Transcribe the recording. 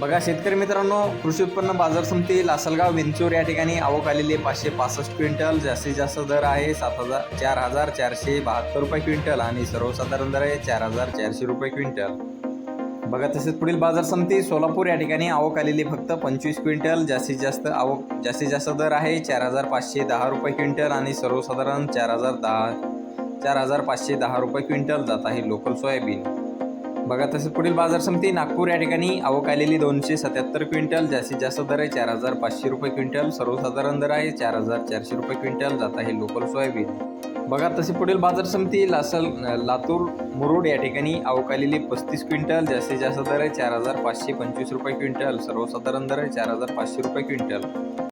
बघा शेतकरी मित्रांनो कृषी उत्पन्न बाजार समिती लासलगाव विंचूर या ठिकाणी आवक आलेली पाचशे पासष्ट क्विंटल जास्तीत जास्त दर आहे सात हजार चार हजार चारशे बहात्तर रुपये क्विंटल आणि सर्वसाधारण दर आहे चार हजार चारशे रुपये क्विंटल. बघा तसेच पुढील बाजार समिती सोलापूर या ठिकाणी आवक आलेली फक्त पंचवीस क्विंटल जास्तीत जास्त आवक जास्तीत जास्त दर आहे चार हजार पाचशे दहा रुपये क्विंटल आणि सर्वसाधारण चार हजार दहा चार हजार पाचशे दहा रुपये क्विंटल जात आहे लोकल सोयाबीन. बघा तसेच पुढील बाजार समिती नागपूर या ठिकाणी आवक आलेली दोनशे सत्याहत्तर क्विंटल जास्तीत जास्त दर आहे चार हजार पाचशे रुपये क्विंटल सर्वसाधारण दर आहे चार हजार चारशे रुपये क्विंटल जात आहे लोकल सोयाबीन. बघा तसे पुढील बाजार समिती लासल लातूर मुरुड या ठिकाणी आवक आलेली पस्तीस क्विंटल जास्तीत जास्त दर आहे चार हजार पाचशे पंचवीस रुपये क्विंटल सर्वसाधारण दर आहे चार हजार पाचशे रुपये क्विंटल.